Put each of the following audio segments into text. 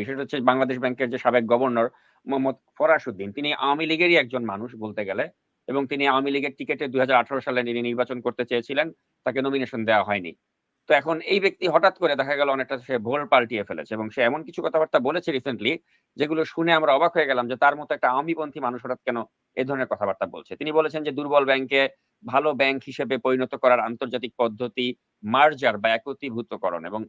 বিষয় হচ্ছে বাংলাদেশ ব্যাংকের যে সাবেক গভর্নর মোহাম্মদ ফরাসউদ্দিন তিনি আওয়ামী লীগেরই একজন মানুষ বলতে গেলে, এবং তিনি আওয়ামী লীগের টিকেটে দুই সালে তিনি নির্বাচন করতে চেয়েছিলেন, তাকে নমিনেশন দেওয়া হয়নি। তো এখন এই ব্যক্তি হঠাৎ করে দেখা গেল অনেকটা সে ভোল পাল্টিয়ে ফেলেছে, এবং সে এমন কিছু কথাবার্তা বলেছে রিসেন্টলি যেগুলো শুনে আমরা অবাক হয়ে গেলাম যে তার মতো একটা আওয়ামীপন্থী মানুষ হঠাৎ কেন এই ধরনের কথাবার্তা বলছে। তিনি বলেছেন যে দুর্বল ব্যাংকে ভালো ব্যাংক হিসেবে পরিণত করার আন্তর্জাতিক পদ্ধতি মার্জার বা একত্রীভূতকরণ, এবং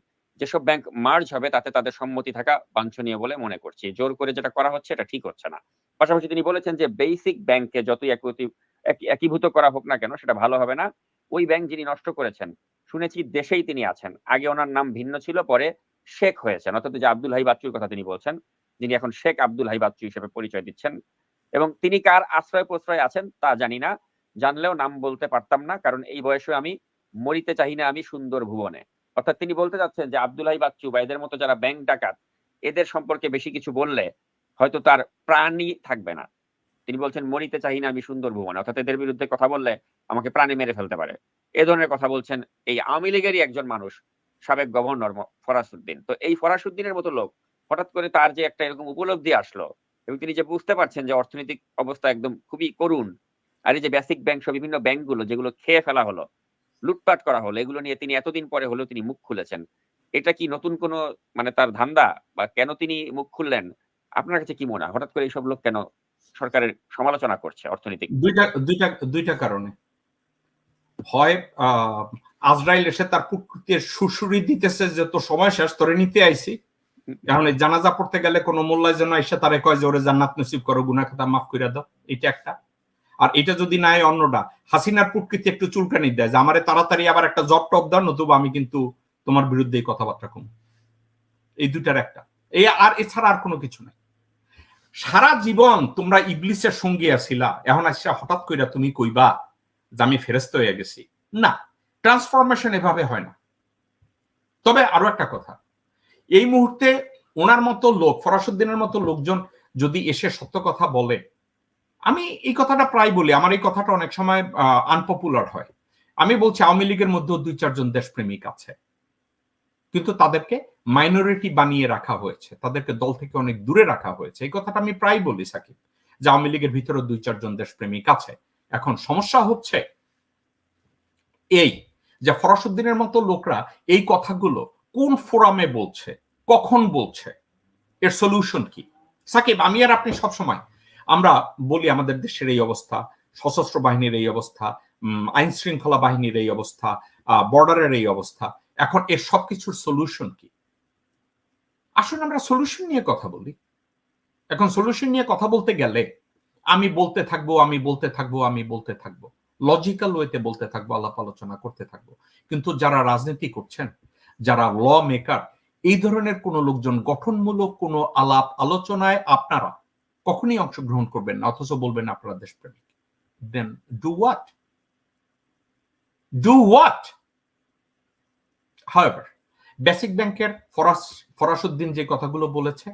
যেসব ব্যাংক মার্জ হবে, তাতে তাদের সম্মতি থাকা বাঞ্ছনীয় বলে মনে করছি। জোর করে যেটা করা হচ্ছে, এটা ঠিক হচ্ছে না। পাশাপাশি তিনি বলেছেন যে বেসিক ব্যাংকে যতই একীভূত করা হোক না কেন, সেটা ভালো হবে না। ওই ব্যাংক যিনি নষ্ট করেছেন, শুনেছি দেশেই তিনি আছেন। আগে ওনার নাম ভিন্ন ছিল, পরে শেখ হয়েছেন। অর্থাৎ যে আব্দুল হাই বাচ্চুর কথা তিনি বলছেন, যিনি এখন শেখ আব্দুল হাই বাচ্চু হিসেবে পরিচয় দিচ্ছেন। এবং তিনি কার আশ্রয় প্রশ্রয় আছেন, তা জানি না। জানলেও নাম বলতে পারতাম না, কারণ এই বয়সে আমি মরিতে চাই না আমি সুন্দর ভুবনে। অর্থাৎ তিনি বলতে চাচ্ছেন যে আব্দুল হাই বাচ্চু বা এদের মতো যারা ব্যাংক ডাকাত, এদের সম্পর্কে বেশি কিছু বললে হয়তো তার প্রাণই থাকবে না। তিনি বলছেন, মরিতে চাই না আমি সুন্দর ভুবনে। অর্থাৎ এদের বিরুদ্ধে কথা বললে আমাকে প্রাণে মেরে ফেলতে পারে। এ ধরনের কথা বলছেন এই আওয়ামী লীগেরই একজন মানুষ, সাবেক গভর্নর ফরাসউদ্দিন তো এই ফরাসউদ্দিনের মতো লোক হঠাৎ করে তার যে একটা এরকম উপলব্ধি আসলো এবং তিনি যে বুঝতে পারছেন যে অর্থনৈতিক অবস্থা একদম খুবই করুণ, আর এই যে বেসিক ব্যাংক সব বিভিন্ন ব্যাংকগুলো যেগুলো খেয়ে ফেলা হলো লুটপাট করা হলো এগুলো নিয়ে তিনি এতদিন পরে হলেও তিনি মুখ খুলেছেন। এটা কি নতুন কোনো মানে তার ধান্দা? বা কেন তিনি মুখ খুললেন? আপনার কাছে কি মনে হয়? হঠাৎ করে এইসব লোক কেন সরকারের সমালোচনা করছে অর্থনৈতিক? দুইটা দুইটা দুইটা কারণে। হয় আহ, আজরাইল এসে তার পুকুরকে সুশুরি দিতেছে যে তো সময় শেষ তোরে নিতে আইছি। এখন জানাজা পড়তে গেলে কোনো মোল্লায় যেন এসে তারে কয় যে ওরে জান্নাত নসিব করো গুনা খাতা মাফ করে দাও। এটা একটা। আর এটা যদি নাই অন্যটা, হাসিনার প্রকৃতি একটু চুলকানি দেয় যে আমারে তাড়াতাড়ি আবার একটা জব টপ দাও, নতুবা আমি কিন্তু তোমার বিরুদ্ধে কথাবার্তা কম এই দুটার একটা। এই আর এছাড়া আর কোনো কিছু নাই। সারা জীবন তোমরা ইবলিসের সঙ্গে আছিলা এখন আসছে হঠাৎ কইরা তুমি কইবা যে আমি ফেরস্ত হয়ে গেছি। না ট্রান্সফরমেশন এভাবে হয় না। তবে আরও একটা কথা, এই মুহূর্তে ওনার মতো লোক, ফরাসুদ্দিনের মতো লোকজন যদি এসে সত্য কথা বলে আমি এই কথাটা প্রায় বলি, আমার এই কথাটা অনেক সময় আনপপুলার হয়। আমি বলছি আওয়ামী লীগের মধ্যেও দুই চারজন দেশপ্রেমিক আছে। কিন্তু তাদেরকে মাইনরিটি বানিয়ে রাখা হয়েছে, তাদেরকে দল থেকে অনেক দূরে রাখা হয়েছে। এই কথাটা আমি প্রায় বলি, সাকিব, যে আওয়ামী লীগের ভিতরে দুই চারজন দেশপ্রেমিক আছে। এখন সমস্যা হচ্ছে এই, যে ফরাসুদ্দিনের মতো লোকরা এই কথাগুলো কোন ফোরামে বলছে, কখন বলছে? এর সলিউশন কি? সাকিব, আমি আর আপনি সবসময় আমরা বলি আমাদের দেশের এই অবস্থা, সশস্ত্র বাহিনীর এই অবস্থা আইন শৃঙ্খলা বাহিনীর এই অবস্থা বর্ডারের এই অবস্থা। এখন এর সবকিছুর সলিউশন কি? আসুন আমরা সলিউশন নিয়ে কথা বলি। এখন সলিউশন নিয়ে কথা বলতে গেলে আমি বলতে থাকব, আমি বলতে থাকব, আমি বলতে থাকব। লজিক্যাল ওয়েতে বলতে থাকব, আলাপ আলোচনা করতে থাকব। কিন্তু যারা রাজনীতি করছেন, যারা ল মেকার এই ধরনের কোন লোকজন গঠনমূলক কোনো আলাপ আলোচনায় আপনারা কখনই অংশগ্রহণ করবেন না, অথচ বলবেন আপনারা দেশপ্রেমিক। Then do what do what however basic ব্যাংকের ফরাস, ফরাসুদ্দিন যে কথাগুলো বলেছে,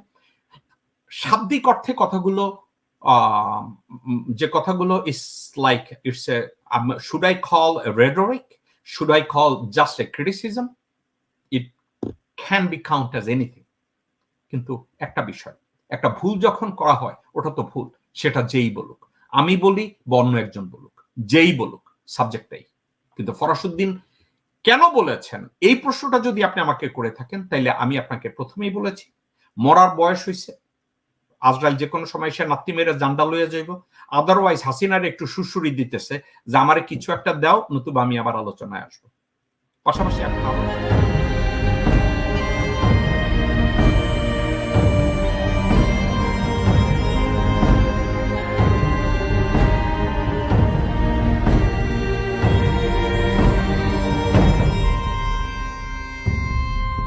শাব্দিক অর্থে কথাগুলো যে কথাগুলো is like it's a should I call rhetoric should I call just a criticism it can be count as anything কিন্তু একটা বিষয় একটা ভুল যখন করা হয়, ওটা তো ভুল, সেটা যেই বলুক। আমি বলি বা একজন বলুক, যেই বলুক সাবজেক্টটাই কিন্তু ফরাসুদ্দিন কেন বলেছেন? এই প্রশ্নটা যদি আপনি আমাকে করে থাকেন, তাইলে আমি আপনাকে প্রথমেই বলেছি, মরার বয়স হয়েছে আজরাইল যে কোনো সময় সে নাত্তি মেরে জান্ডা লইয়া যাইব আদারওয়াইজ হাসিনার একটু সুশুরি দিতেছে যে, আমার কিছু একটা দাও, নতুবা আমি আবার আলোচনায় আসব। পাশাপাশি একটা